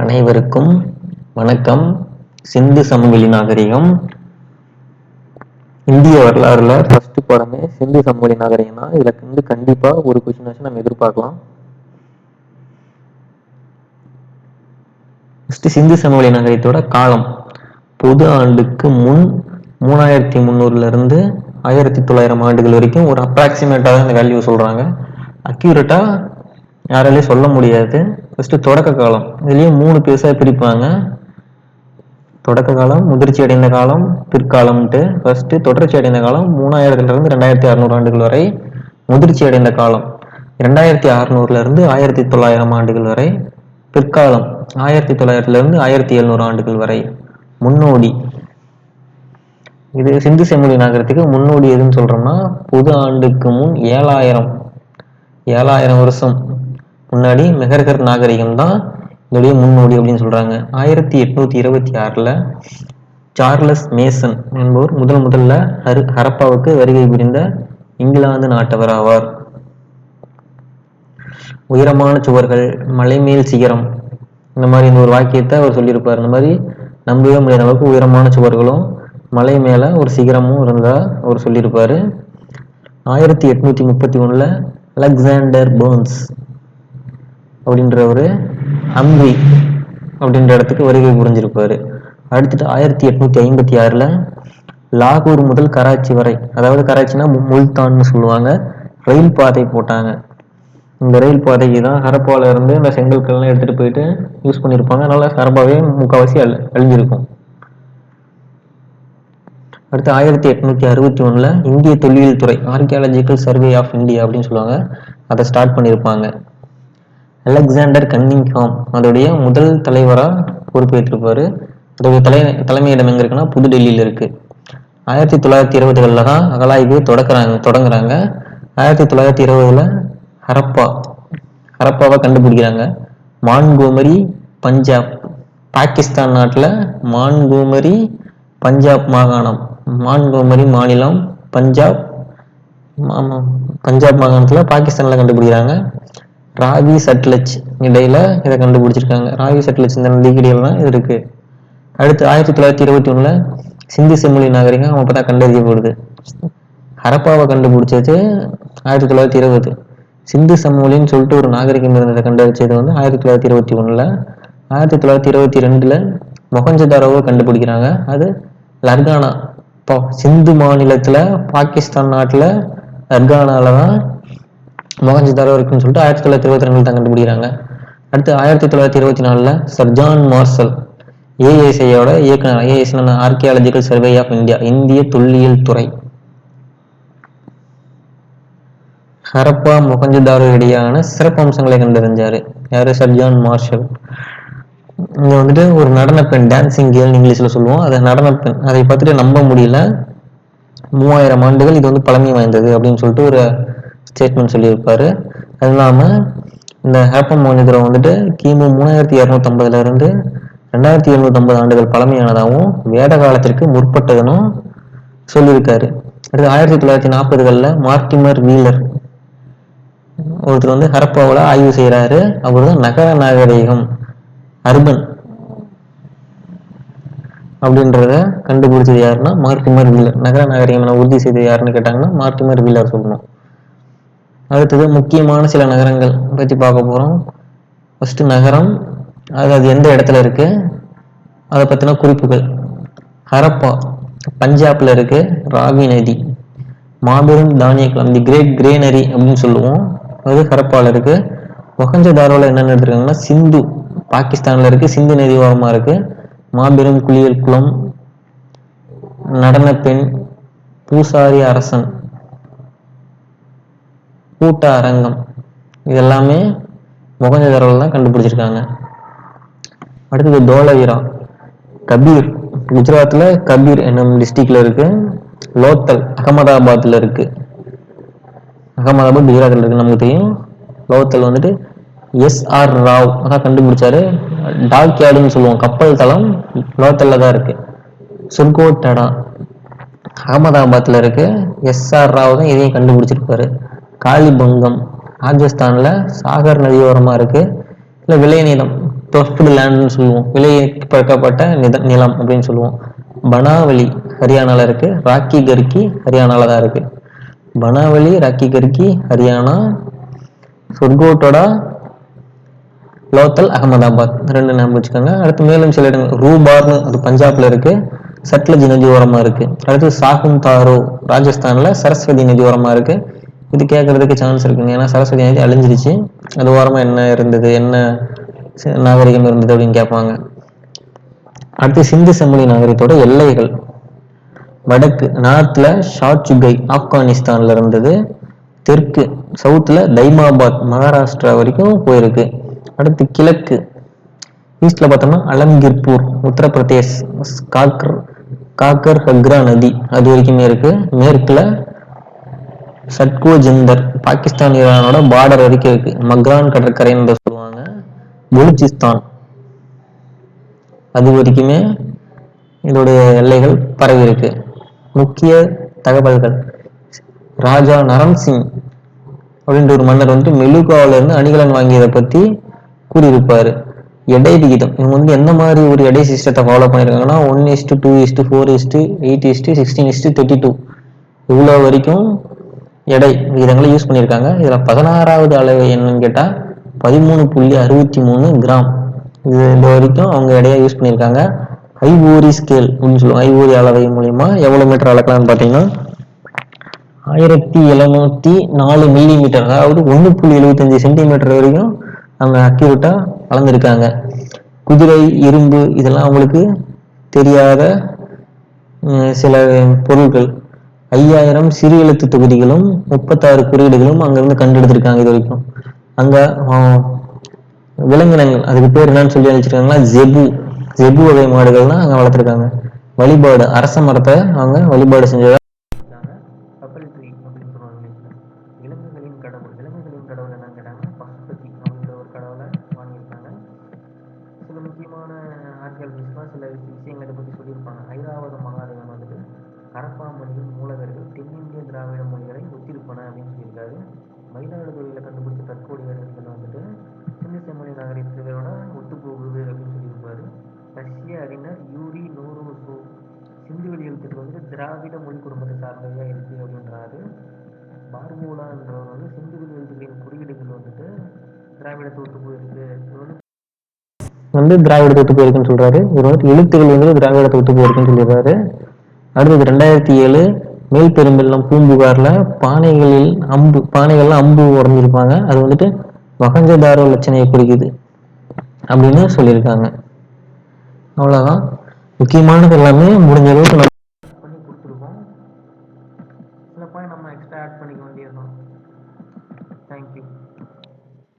அனைவருக்கும் வணக்கம். சிந்து சமவெளி நாகரிகம். இந்திய வரலாறுல ஃபர்ஸ்ட் படமே சிந்து சமவெளி நாகரிகம் தான். இதுல வந்து கண்டிப்பா ஒரு கொஸ்டின் வச்சு நம்ம எதிர்பார்க்கலாம். ஃபர்ஸ்ட் சிந்து சமவெளி நாகரிகத்தோட காலம். பொது ஆண்டுக்கு முன் மூணாயிரத்தி முந்நூறுல இருந்து ஆயிரத்தி தொள்ளாயிரம் ஆண்டுகள் வரைக்கும் ஒரு அப்ராக்சிமேட்டாக தான் இந்த வேல்யூ சொல்றாங்க. அக்யூரேட்டா யாராலையும் சொல்ல முடியாது. ஃபஸ்ட்டு தொடக்க காலம். இதுலேயும் மூணு பெருசாக பிரிப்பாங்க. தொடக்க காலம் முதிர்ச்சி அடைந்த காலம் பிற்காலம்ட்டு ஃபஸ்ட்டு தொடர்ச்சி அடைந்த காலம் மூணாயிரத்துலேருந்து ரெண்டாயிரத்தி அறநூறு ஆண்டுகள் வரை முதிர்ச்சி அடைந்த காலம். ரெண்டாயிரத்தி அறநூறுலேருந்து ஆயிரத்தி தொள்ளாயிரம் ஆண்டுகள் வரை பிற்காலம். ஆயிரத்தி தொள்ளாயிரத்துலேருந்து ஆயிரத்தி எழுநூறு ஆண்டுகள் வரை முன்னோடி. இது சிந்து செம்மொழி நகரத்துக்கு முன்னோடி எதுன்னு சொல்கிறோம்னா புது ஆண்டுக்கு முன் ஏழாயிரம். ஏழாயிரம் வருஷம். முன்னாடி மெஹர்கர் நாகரிகம் தான் இதோடைய முன்னோடி அப்படின்னு சொல்கிறாங்க ஆயிரத்தி எட்நூத்தி இருபத்தி ஆறில் சார்லஸ் மேசன் என்பவர் முதல் முதல்ல ஹரு ஹரப்பாவுக்கு வருகை புரிந்த இங்கிலாந்து நாட்டவர் ஆவார். உயரமான சுவர்கள் மலைமேல் சிகரம் இந்த மாதிரி இந்த ஒரு வாக்கியத்தை அவர் சொல்லியிருப்பார். இந்த மாதிரி நம்பவே முடியாத அளவுக்கு உயரமான சுவர்களும் மலை மேலே ஒரு சிகரமும் இருந்தா அவர் சொல்லியிருப்பார். ஆயிரத்தி எட்நூத்தி முப்பத்தி ஒன்றில் அலெக்சாண்டர் அப்படின்ற ஒரு ஹம்ரி அப்படின்ற இடத்துக்கு வருகை புரிஞ்சிருப்பாரு. அடுத்துட்டு ஆயிரத்தி எட்நூத்தி ஐம்பத்தி ஆறுல லாகூர் முதல் கராச்சி வரை அதாவது கராச்சினா மு- முல்தான்னு சொல்லுவாங்க ரயில் பாதை போட்டாங்க. இந்த ரயில் பாதைக்கு தான் ஹரப்பால இருந்து இந்த செங்கல்கள்லாம் எடுத்துட்டு போயிட்டு யூஸ் பண்ணியிருப்பாங்க அதனால ஹரப்பாவே முக்கால்வாசி அழி அழிஞ்சிருக்கும். அடுத்து ஆயிரத்தி எட்நூத்தி அறுபத்தி ஒண்ணுல இந்திய தொல்லியல் துறை ஆர்கியாலஜிக்கல் சர்வே ஆஃப் இந்தியா அப்படின்னு சொல்லுவாங்க. அதை ஸ்டார்ட் பண்ணியிருப்பாங்க அலெக்சாண்டர் கன்னிங்ஹாம் அதோடைய முதல் தலைவராக பொறுப்பேற்றிருப்பார். அதோடைய தலை தலைமையிடம் எங்கே இருக்குன்னா புதுடெல்லியில் இருக்குது ஆயிரத்தி தொள்ளாயிரத்தி இருபதுகளில் தான் அகலாய்வு தொடக்கிறாங்க தொடங்குறாங்க. ஆயிரத்தி தொள்ளாயிரத்தி இருபதில் ஹரப்பா ஹரப்பாவை கண்டுபிடிக்கிறாங்க. மான்கோமரி பஞ்சாப் பாகிஸ்தான் நாட்டில் மான்கோமரி பஞ்சாப் மாகாணம் மான்கோமரி மாநிலம் பஞ்சாப் பஞ்சாப் மாகாணத்தில் பாகிஸ்தானில் கண்டுபிடிக்கிறாங்க. ராவி சட்லஜ் இடையில இதை கண்டுபிடிச்சிருக்காங்க. ராவி சட்லஜ் இந்த நதிக்கடியில தான் இது இருக்கு. அடுத்து ஆயிரத்தி தொள்ளாயிரத்தி இருபத்தி ஒண்ணுல சிந்து செம்மொழி நாகரிகம் அப்பதான் கண்டறியப்படுது ஹரப்பாவை கண்டுபிடிச்சது ஆயிரத்தி தொள்ளாயிரத்தி இருபது. சிந்து சமவெளின்னு சொல்லிட்டு ஒரு நாகரிகம் இருந்ததை கண்டறிச்சது வந்து ஆயிரத்தி தொள்ளாயிரத்தி இருபத்தி ஒண்ணுல. ஆயிரத்தி தொள்ளாயிரத்தி இருபத்தி ரெண்டுல மொகஞ்சதாரோவை கண்டுபிடிக்கிறாங்க. அது லர்கானா. இப்போ சிந்து மாநிலத்துல பாகிஸ்தான் நாட்டுல லர்கானால தான் மொகஞ்சதாரோ இருக்குன்னு சொல்லிட்டு ஆயிரத்தி தொள்ளாயிரத்தி இருபத்தி ரெண்டு தான் கண்டுபிடிக்கிறாங்க. அடுத்து ஆயிரத்தி தொள்ளாயிரத்தி இருபத்தி நாலுல சர் ஜான் மார்சல் ஏஎஸ்ஐயோட இயக்குனர் AS Archaeological Survey of India இந்திய தொல்லியல் துறை. ஹரப்பா மொகஞ்சதாரோ இடையான சிறப்பம்சங்களை கண்டறிஞ்சாரு. யாரு? சர் ஜான் மார்ஷல் இங்க வந்துட்டு ஒரு நடன பெண் டான்சிங் கேர்ள் இங்கிலீஷ்ல சொல்லுவோம். அதை நடன பெண். அதை பார்த்துட்டு நம்ப முடியல. மூவாயிரம் ஆண்டுகள் இது வந்து பழமை வாய்ந்தது அப்படின்னு சொல்லிட்டு ஒரு ஸ்டேட்மெண்ட் சொல்லியிருப்பாரு. அது இல்லாம இந்த ஹேப்பம் மோனிதரம் வந்துட்டு கிமு மூணாயிரத்தி இரநூத்தம்பதுல இருந்து ரெண்டாயிரத்தி எழுநூத்தம்பது ஆண்டுகள் பழமையானதாகவும் வேத காலத்திற்கு முற்பட்டதுன்னும் சொல்லியிருக்காரு. அடுத்து ஆயிரத்தி தொள்ளாயிரத்தி நாற்பதுகளில் மார்டிமர் வீலர். ஒருத்தர் வந்து ஹரப்பாவில் ஆய்வு செய்கிறாரு அவர் தான் நகர நாகரிகம் அர்பன். அப்படின்றத கண்டுபிடிச்சது யாருன்னா மார்டிமர் வீலர். நகர நாகரிகம் உறுதி செய்தது யாருன்னு கேட்டாங்கன்னா மார்டிமர் வீலர் சொல்லணும். அடுத்தது முக்கியமான சில நகரங்கள் பற்றி பார்க்க போகிறோம் ஃபஸ்ட்டு நகரம் அது அது எந்த இடத்துல இருக்குது அதை பற்றின குறிப்புகள். ஹரப்பா பஞ்சாப்பில் இருக்குது ராவி நதி. மாபெரும் தானிய குளம் தி கிரேட் கிரேனரி அப்படின்னு சொல்லுவோம். அது ஹரப்பாவில் இருக்குது மொஹஞ்சதாரோல என்னென்ன எடுத்துருக்காங்கன்னா சிந்து பாகிஸ்தானில் இருக்குது சிந்து நதி ஓரமாக இருக்குது மாபெரும் குளியல் குளம் நடன பெண் பூசாரி அரசன். கூட்ட அரங்கம். இதெல்லாமே மொகஞ்சதாரோல தான் கண்டுபிடிச்சிருக்காங்க. அடுத்தது தோலவீரா. கபீர். குஜராத்தில் கபீர் என்னும் டிஸ்ட்ரிக்டில் இருக்கு. லோத்தல் அகமதாபாத்தில் இருக்கு. அகமதாபாத் குஜராத்தில் இருக்கு நமக்கு தெரியும். லோத்தல் வந்துட்டு எஸ் ஆர் ராவ். அதான் கண்டுபிடிச்சாரு. டாக் யார்டுன்னு சொல்லுவோம். கப்பல் தளம் லோத்தலில் தான் இருக்கு. சுர்கோட்டடா அகமதாபாத்தில் இருக்கு. எஸ்ஆர் ராவ் தான் இதையும் கண்டுபிடிச்சிருப்பாரு. காளிபங்கம் ராஜஸ்தானில் சாகர் நதியோரமாக இருக்குது இல்லை இல்ல விளைநிலம் டொஃப்டு லேண்ட்னு சொல்லுவோம். விலைப்பழக்கப்பட்ட நித நிலம் அப்படின்னு சொல்லுவோம். பனாவலி ஹரியானாவில் இருக்குது ராக்கி கர்கி ஹரியானால தான் இருக்குது பனாவலி ராக்கி கர்கி ஹரியானா சொர்கோட்டோடா லோத்தல் அகமதாபாத். ரெண்டு ஞாபகம் வச்சுக்கோங்க. அடுத்து மேலும் சில இடங்கள் ரூபார்னு அது பஞ்சாப்ல இருக்கு. சட்லஜ் நதி ஓரமா இருக்கு. அடுத்து சாகும் தாரோ ராஜஸ்தான்ல சரஸ்வதி நதி ஓரமா இருக்கு. இது கேட்கறதுக்கு சான்ஸ் இருக்குங்க. ஏன்னா சரஸ்வதி நதி அழிஞ்சிருச்சு. அது ஓரமாக என்ன இருந்தது என்ன நாகரிகம் இருந்தது அப்படின்னு கேட்பாங்க. அடுத்து சிந்து செம்மொழி நாகரிகத்தோட எல்லைகள். வடக்கு நார்த்தில் ஷாச்சுகை ஆப்கானிஸ்தான்ல இருந்தது. தெற்கு சவுத்துல தைமாபாத் மகாராஷ்டிரா வரைக்கும் போயிருக்கு. அடுத்து கிழக்கு ஈஸ்டில் பார்த்தோம்னா அலம்கிர்பூர் உத்தரப்பிரதேஷ் காக்கர் காக்கர் ஹக்ரா நதி அது வரைக்குமே இருக்கு. மேற்குல சட்கோ ஜிந்தர் பாகிஸ்தான் ஈரானோட பார்டர் வரைக்கும் இருக்கு. மக்ரான் கடற்கரைன்னு சொல்லுவாங்க. பலூச்சிஸ்தான் அது வரைக்குமே இதோடைய எல்லைகள் பரவி இருக்கு. முக்கிய தகவல்கள். ராஜா நரம் சிங் அப்படின்ற ஒரு மன்னர் வந்துட்டு மெலுகாவில இருந்து அணிகலன் வாங்கியதை பத்தி கூறியிருப்பாரு. எடை விகிதம். இவங்க வந்து எந்த மாதிரி ஒரு எடை சிஸ்டத்தை ஃபாலோ பண்ணியிருக்காங்கன்னா one is to two is to four is to eight is to sixteen is to thirty two இவ்வளோ வரைக்கும் எடை விகிதங்களை யூஸ் பண்ணியிருக்காங்க. இதில் பதினாறாவது அளவு என்னன்னு கேட்டால் பதிமூணு புள்ளி அறுபத்தி மூணு கிராம். இது இது வரைக்கும் அவங்க எடையை யூஸ் பண்ணியிருக்காங்க. ஐஓரி ஸ்கேல் அப்படின்னு சொல்லுவாங்க. ஐஓரி அளவை மூலியமா எவ்வளோ மீட்டர் அளக்கலாம்னு பார்த்தீங்கன்னா ஆயிரத்தி எழுநூத்தி நாலு மில்லி மீட்டர் அதாவது ஒன்று புள்ளி எழுபத்தஞ்சு சென்டிமீட்டர் வரைக்கும் அவங்க அக்யூரேட்டாக வளர்ந்துருக்காங்க. குதிரை இரும்பு இதெல்லாம் அவங்களுக்கு தெரியாத சில பொருட்கள். ஐயாயிரம் சிறு எழுத்து தொகுதிகளும் முப்பத்தாறு குறியீடுகளும் அங்கிருந்து கண்டெடுத்திருக்காங்க இது வரைக்கும். அங்க விலங்கினங்கள் அதுக்கு பேர் என்னன்னு சொல்லி அழைச்சிருக்காங்களா ஜெபு. ஜெபு வகை மாடுகள் தான் அங்க வளர்த்துருக்காங்க. வழிபாடு அரச மரத்தை அவங்க வழிபாடு செஞ்சதா? சில முக்கியமான ஆர்கியாலஜிஸ்ட்லாம் சில விஷயங்களை இதை பற்றி சொல்லியிருப்பாங்க. கரப்பா மொழியின் மூலவர்கள் தென்னிந்திய திராவிட மொழிகளை ஒத்திருப்பன அப்படின்னு சொல்லியிருக்காரு. மயிலாடுதுறையில் கண்டுபிடிச்ச தற்கோடி அறிஞர்கள் வந்துட்டு சிந்து செம்மொழி நாகரிகத்தோட ஒத்துப்போகுது அப்படின்னு சொல்லியிருப்பாரு. ரஷ்ய அறிஞர் யூரி நோரோசோ சிந்துவெளி எழுத்துக்கள் வந்து திராவிட மொழி குடும்பத்தை சார்ந்ததா இருக்கு அப்படின்றாரு. பார்மூலான்றவர் வந்து சிந்துவெளி எழுத்துக்களின் குறியீடுகள் வந்துட்டு திராவிடத்தை ஒத்து போயிருக்கு. இது வந்து வந்து திராவிடத்தை ஒத்து போயிருக்குன்னு சொல்றாரு. இவர் வந்து எழுத்துக்கள் வந்து திராவிடத்தை ஒத்து போயிருக்குன்னு சொல்லிடுறாரு அடுத்தது ரெண்டாயிரத்தி ஏழு மேல் பெரும்பெல்லம் பூம்புகாரில் பானைகளில் அம்பு பானைகள்லாம் அம்பு உடஞ்சிருப்பாங்க அது வந்துட்டு வகஞ்சதாரோ லட்சணையை குறிக்குது அப்படின்னு சொல்லியிருக்காங்க. அவ்வளவுதான். முக்கியமானது எல்லாமே முடிஞ்ச அளவுக்கு